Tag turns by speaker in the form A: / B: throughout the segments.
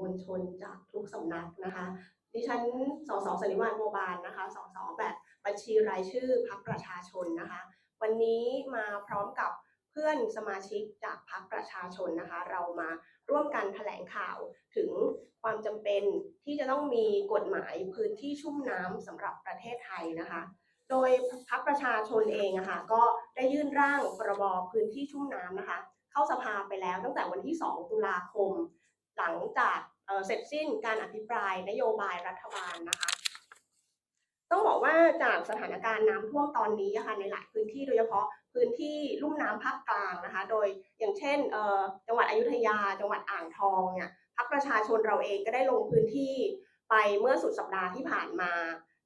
A: มวลชนจากทุกสำนักนะคะดิฉันสสสนิวานโมบานนะคะสสแบบบัญชีรายชื่อพักประชาชนนะคะ วันนี้มาพร้อมกับเพื่อนสมาชิกจากพักประชาชนนะคะ เรามาร่วมกันแถลงข่าวถึงความจำเป็นที่จะต้องมีกฎหมายพื้นที่ชุ่มน้ำสำหรับประเทศไทยนะคะ โดยพักประชาชนเองะค่ะก็ได้ยื่นร่างพรบพื้นที่ชุ่มน้ำนะคะ เข้าสภาไปแล้วตั้งแต่วันที่ 2 ตุลาคม หลังจาก เสร็จสิ้นการอภิปรายนโยบายรัฐบาลนะคะ ต้องบอกว่าจากสถานการณ์น้ำท่วมตอนนี้อะค่ะในหลายพื้นที่โดยเฉพาะพื้นที่ลุ่มน้ำภาคกลางนะคะ โดยอย่างเช่นจังหวัดอยุธยา จังหวัดอ่างทองเนี่ยพักประชาชนเราเองก็ได้ลงพื้นที่ไปเมื่อสุดสัปดาห์ที่ผ่านมา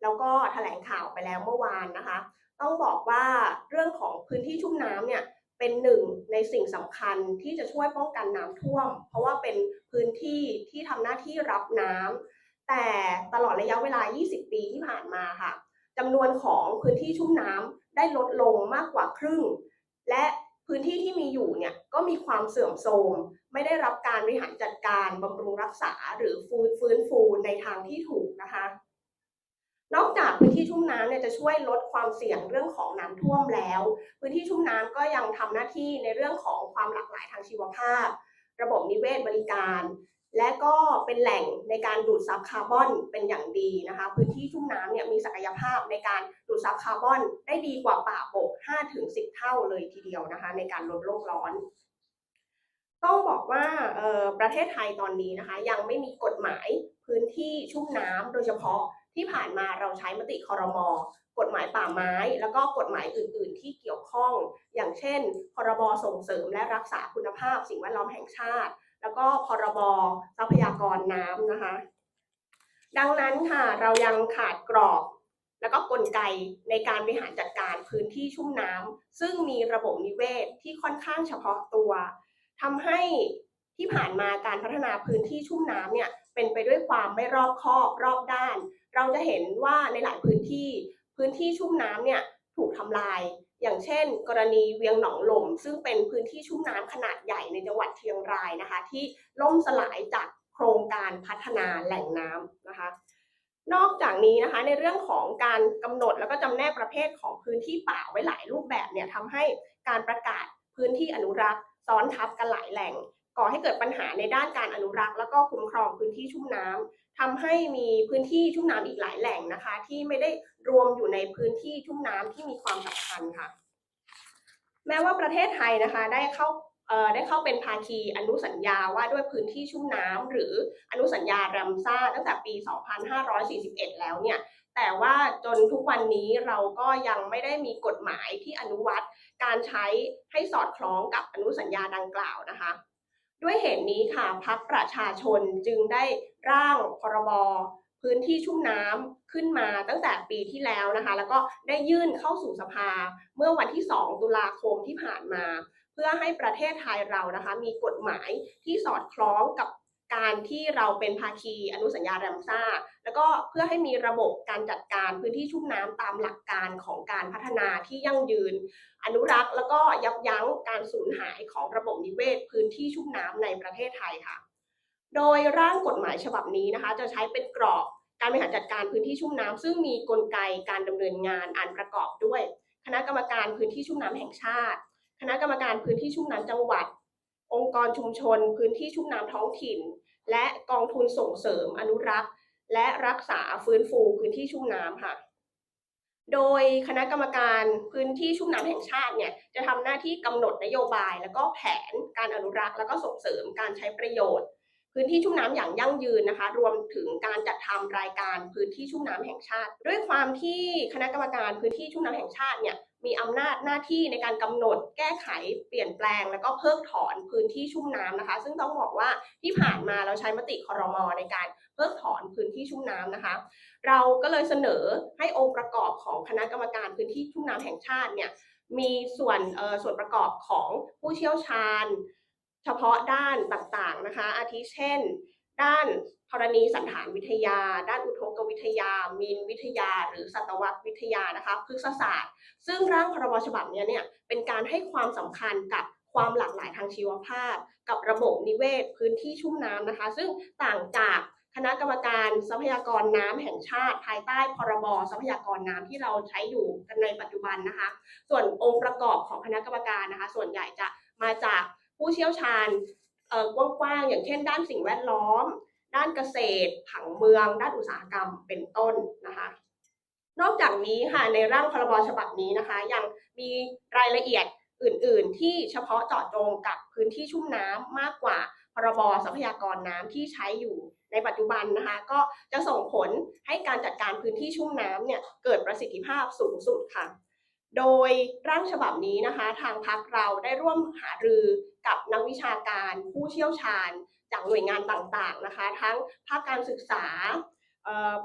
A: แล้วก็แถลงข่าวไปแล้วเมื่อวานนะคะ ต้องบอกว่าเรื่องของพื้นที่ชุ่มน้ำเนี่ย เป็นหนึ่งในสิ่งสำคัญที่จะช่วยป้องกันน้ำท่วม เพราะว่าเป็นพื้นที่ที่ทำหน้าที่รับน้ำแต่ตลอดระยะเวลา 20 ปีที่ผ่านมาค่ะจำนวนของพื้นที่ชุ่มน้ำได้ลดลงมากกว่าครึ่ง และพื้นที่ที่มีอยู่เนี่ยก็มีความเสื่อมโทรมไม่ได้รับการบริหารจัดการบำรุงรักษาหรือฟื้นฟื้นฟูในทางที่ถูกนะคะ นอกจากพื้นที่ชุ่มน้ำเนี่ยจะช่วยลดความเสี่ยงเรื่องของน้ำท่วมแล้ว พื้นที่ชุ่มน้ำก็ยังทำหน้าที่ในเรื่องของความหลากหลายทางชีวภาพ ระบบนิเวศบริการ และก็เป็นแหล่งในการดูดซับคาร์บอนเป็นอย่างดีนะคะ พื้นที่ชุ่มน้ำเนี่ยมีศักยภาพในการดูดซับคาร์บอนได้ดีกว่าป่าปก5-10 เท่าเลยทีเดียวนะคะ ในการลดโลกร้อนต้องบอกว่าประเทศไทยตอนนี้นะคะ ยังไม่มีกฎหมายพื้นที่ชุ่มน้ำโดยเฉพาะ ที่ผ่านมาเราใช้มติคอรมอกฎหมายป่าไม้ แล้วก็กฎหมายอื่น ๆ ที่เกี่ยวข้อง อย่างเช่น พรบส่งเสริมและรักษาคุณภาพ สิ่งแวดล้อมแห่งชาติ แล้วก็พรบทรัพยากรน้ำนะคะ ดังนั้นค่ะเรายังขาดกรอบ แล้วก็กลไกในการบริหารจัดการพื้นที่ชุ่มน้ำซึ่งมีระบบนิเวศที่ค่อนข้างเฉพาะตัวทำให้ที่ผ่านมาการพัฒนาพื้นที่ชุ่มน้ำเนี่ยเป็นไปด้วยความไม่รอบคอบรอบด้าน เราจะเห็นว่าในหลายพื้นที่พื้นที่ชุ่มน้ำเนี่ยถูกทำลาย อย่างเช่น กรณีเวียงหนองหล่ม ซึ่งเป็นพื้นที่ชุ่มน้ำขนาดใหญ่ในจังหวัดเชียงรายนะคะ ที่ล่มสลายจากโครงการพัฒนาแหล่งน้ำนะคะ นอกจากนี้นะคะในเรื่องของการกำหนดแล้วก็จำแนกประเภทของพื้นที่ป่าไว้หลายรูปแบบเนี่ยทำให้การประกาศพื้นที่อนุรักษ์ซ้อนทับกันหลายแหล่ง ก่อให้เกิดปัญหาในด้านการอนุรักษ์ แล้วก็คุ้มครองพื้นที่ชุ่มน้ำทำให้มีพื้นที่ชุ่มน้ำอีกหลายแหล่งนะคะ ที่ไม่ได้รวมอยู่ในพื้นที่ชุ่มน้ำที่มีความสำคัญค่ะ แม้ว่าประเทศไทยนะคะได้เข้าได้เข้าเป็นภาคีอนุสัญญาว่าด้วยพื้นที่ชุ่มน้ำหรืออนุสัญญาแรมซ่าตั้งแต่ปี 2541 แล้วเนี่ยแต่ว่าจนทุกวันนี้เราก็ยังไม่ได้มีกฎหมายที่อนุวัตการใช้ให้สอดคล้องกับอนุสัญญาดังกล่าวนะคะ ด้วยเหตุนี้ค่ะพักประชาชนจึงได้ร่างพรบพื้นที่ชุ่มน้ำขึ้นมาตั้งแต่ปีที่แล้วนะคะ แล้วก็ได้ยื่นเข้าสู่สภาเมื่อวันที่ 2 ตุลาคมที่ผ่านมา เพื่อให้ประเทศไทยเรานะคะ มีกฎหมายที่สอดคล้องกับ การที่เราเป็นภาคีอนุสัญญาแรมซ่า แล้วก็เพื่อให้มีระบบการจัดการพื้นที่ชุ่มน้ำตามหลักการของการพัฒนาที่ยั่งยืน อนุรักษ์ แล้วก็ยับยั้งการสูญหายของระบบนิเวศ พื้นที่ชุ่มน้ำในประเทศไทยค่ะ โดยร่างกฎหมายฉบับนี้นะคะ จะใช้เป็นกรอบการบริหารจัดการพื้นที่ชุ่มน้ำซึ่งมีกลไกการดำเนินงานอันประกอบด้วย คณะกรรมการพื้นที่ชุ่มน้ำแห่งชาติ คณะกรรมการพื้นที่ชุ่มน้ำจังหวัด องค์กรชุมชน พื้นที่ชุ่มน้ำท้องถิ่น และกองทุนส่งเสริมอนุรักษ์ และรักษาฟื้นฟูพื้นที่ชุ่มน้ำค่ะ โดยคณะกรรมการพื้นที่ชุ่มน้ำแห่งชาติเนี่ยจะทำหน้าที่กำหนดนโยบาย แล้วก็แผนการอนุรักษ์ แล้วก็ส่งเสริมการใช้ประโยชน์ พื้นที่ชุ่มน้ำอย่างยั่งยืนนะคะ รวมถึงการจัดทำรายการพื้นที่ชุ่มน้ำแห่งชาติ ด้วยความที่คณะกรรมการพื้นที่ชุ่มน้ำแห่งชาติเนี่ย มีอำนาจหน้าที่ในการกำหนดแก้ไขเปลี่ยนแปลง แล้วก็เพิกถอนพื้นที่ชุ่มน้ำนะคะ ซึ่งต้องบอกว่าที่ผ่านมาเราใช้มติคอรมอในการเพิกถอนพื้นที่ชุ่มน้ำนะคะ เราก็เลยเสนอให้องค์ประกอบของคณะกรรมการพื้นที่ชุ่มน้ำแห่งชาติเนี่ยมีส่วนเออส่วนประกอบของผู้เชี่ยวชาญ เฉพาะด้านต่างๆนะคะ อาทิเช่น ด้าน ธรณีสันฐานวิทยา ด้านอุทกวิทยา มีนวิทยา หรือสัตววิทยานะคะพฤกษศาสตร์ ซึ่งร่างพรบฉบับนี้เนี่ยเป็นการให้ความสำคัญกับความหลากหลายทางชีวภาพ กับระบบนิเวศ พื้นที่ชุ่มน้ำนะคะ ซึ่งต่างจากคณะกรรมการทรัพยากรน้ำแห่งชาติ ภายใต้พรบทรัพยากรน้ำที่เราใช้อยู่กันในปัจจุบันนะคะ ส่วนองค์ประกอบของคณะกรรมการนะคะ ส่วนใหญ่จะมาจากผู้เชี่ยวชาญกว้างๆอย่างเช่น ด้านสิ่งแวดล้อม ด้านเกษตร ผังเมือง ด้านอุตสาหกรรมเป็นต้นนะคะนอกจากนี้ค่ะในร่างพรบฉบับนี้นะคะ ยังมีรายละเอียดอื่น ๆ ที่เฉพาะเจาะจงกับพื้นที่ชุ่มน้ำมากกว่าพรบทรัพยากรน้ำที่ใช้อยู่ในปัจจุบันนะคะ ก็จะส่งผลให้การจัดการพื้นที่ชุ่มน้ำเนี่ยเกิดประสิทธิภาพสูงสุดค่ะ โดยร่างฉบับนี้นะคะทางพักเราได้ร่วมหารือกับนักวิชาการผู้เชี่ยวชาญ จากหน่วยงานต่างๆนะคะ ทั้งภาคการศึกษา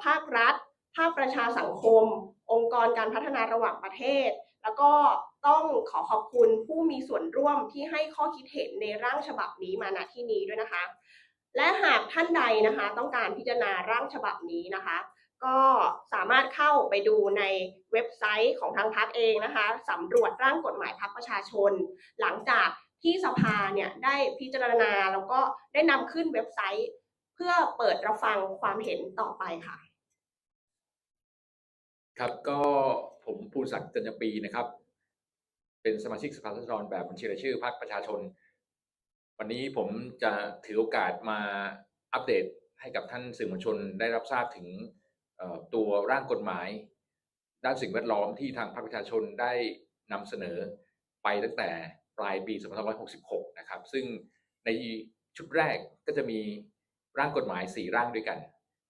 A: ภาครัฐ ภาคประชาสังคม องค์กรการพัฒนาระหว่างประเทศ แล้วก็ต้องขอขอบคุณผู้มีส่วนร่วมที่ให้ข้อคิดเห็นในร่างฉบับนี้มาณที่นี้ด้วยนะคะ และหากท่านใดนะคะ ต้องการพิจารณาร่างฉบับนี้นะคะ ก็สามารถเข้าไปดูในเว็บไซต์ของทางพักเองนะคะสำรวจร่างกฎหมายพักประชาชน หลังจากที่สภาเนี่ยได้พิจารณาแล้วก็ได้นำขึ้นเว็บไซต์ เพื่อเปิดรับฟังความเห็นต่อไปค่ะ
B: ครับก็ผมภูศักดิ์จันยปีนะครับ เป็นสมาชิกสภาสดรแบบบัญชีรายชื่อพรรคประชาชน วันนี้ผมจะถือโอกาสมาอัปเดตให้กับท่านสื่อมวลชนได้รับทราบถึง ตัวร่างกฎหมาย ด้านสิ่งแวดล้อมที่ทางพรรคประชาชนได้นำเสนอไปตั้งแต่ปลายปี 2566 นะครับ ซึ่งในชุดแรกก็จะมีร่างกฎหมาย 4 ร่างด้วยกัน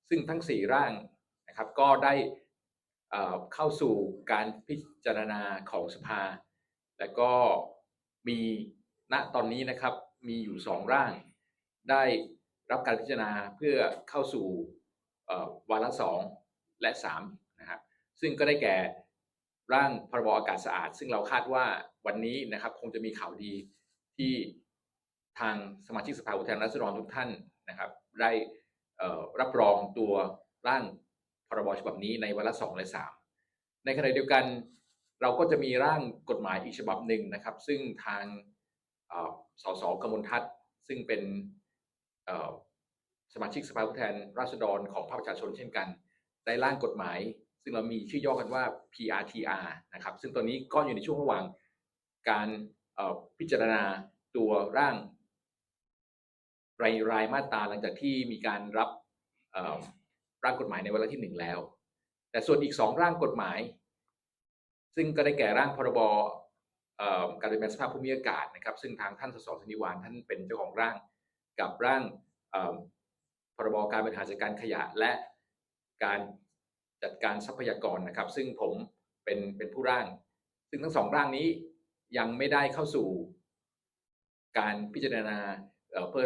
B: ซึ่งทั้ง 4 ร่างนะครับก็ได้เข้าสู่การพิจารณาของสภา และก็มีณตอนนี้นะครับมีอยู่สองร่าง ได้รับการพิจารณาเพื่อเข้าสู่วาระสอง และสามนะครับซึ่งก็ได้แก่ร่างพรบอากาศสะอาด ซึ่งเราคาดว่าวันนี้นะครับคงจะมีข่าวดีที่ทางสมาชิกสภาผู้แทนราษฎรทุกท่านนะครับได้รับรองตัวร่างพรบฉบับนี้ในวาระสองและสามในขณะเดียวกันเราก็จะมีร่างกฎหมายอีกฉบับหนึ่งนะครับ ซึ่งทางสสกมลทัศน์ซึ่งเป็นสมาชิกสภาผู้แทนราษฎรของภาคประชาชนเช่นกัน ได้ร่างกฎหมาย ซึ่งเรามีชื่อย่อกันว่า PRTR นะครับ ซึ่งตอนนี้ก็อยู่ในช่วงระหว่างการพิจารณาตัวร่าง รายรายมาตราหลังจากที่มีการรับร่างกฎหมายในวาระที่หนึ่งแล้ว แต่ส่วนอีกสองร่างกฎหมาย ซึ่งก็ได้แก่ร่างพรบการเปลี่ยนแปลงสภาพภูมิอากาศนะครับ ซึ่งทางท่านสสสนิวานท่านเป็นเจ้าของร่างกับร่างพรบการบริหารจัดการขยะและ การจัดการทรัพยากรนะครับ ซึ่งผมเป็นเป็นผู้ร่าง ซึ่งทั้งสองร่างนี้ยังไม่ได้เข้าสู่ การพิจารณาเพื่อ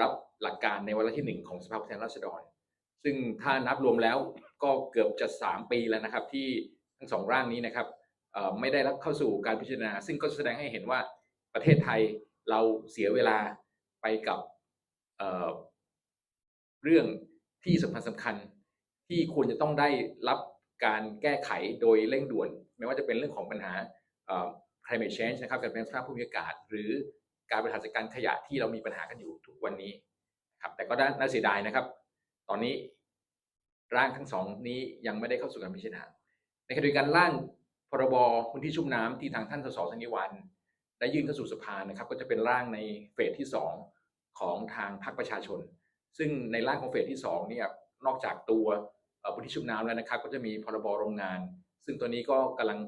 B: รับหลักการในวาระที่หนึ่งของสภาผู้แทนราษฎร ซึ่งถ้านับรวมแล้วก็เกือบจะสามปีแล้วนะครับ ที่ทั้งสองร่างนี้นะครับไม่ได้รับเข้าสู่การพิจารณา ซึ่งก็แสดงให้เห็นว่าประเทศไทยเราเสียเวลาไปกับเเรื่องที่สำคัญสำคัญ ที่ควรจะต้องได้รับการแก้ไขโดยเร่งด่วน ไม่ว่าจะเป็นเรื่องของปัญหา climate change นะครับการเปลี่ยนแปลงสภาพภูมิอากาศ หรือการบริหารจัดการขยะที่เรามีปัญหากันอยู่ทุกวันนี้ครับแต่ก็น่าน่าเสียดายนะครับ ตอนนี้ร่างทั้งสองนี้ยังไม่ได้เข้าสู่การพิจารณาในขณะเดียวกันร่างพรบพื้นที่ชุ่มน้ำที่ทางท่านสสธนิวันได้ยื่นเข้าสู่สภานะครับ ก็จะเป็นร่างในเฟสที่สองของทางพรรคประชาชน ซึ่งในร่างของเฟสที่สองเนี่ยนอกจากตัว พื้นที่ชุ่มน้ำแล้วนะครับ ก็จะมีพรบโรงงาน ซึ่งตัวนี้ก็กำลัง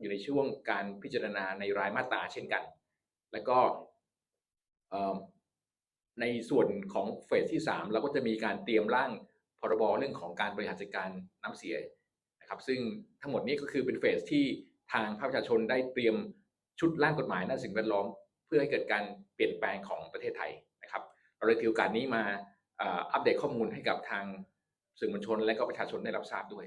B: อยู่ในช่วงการพิจารณาในรายมาตราเช่นกัน แล้วก็ในส่วนของเฟสที่ 3 เราก็จะมีการเตรียมร่างพรบเรื่องของการบริหารจัดการน้ำเสียนะครับซึ่งทั้งหมดนี้ก็คือเป็นเฟสที่ทางภาคประชาชนได้เตรียมชุดร่างกฎหมายด้านสิ่งแวดล้อม เพื่อให้เกิดการเปลี่ยนแปลงของประเทศไทยนะครับ เราเลยถือโอกาสนี้มาอัปเดตข้อมูลให้กับทาง สื่อมวลชนและก็ประชาชนได้รับทราบด้วย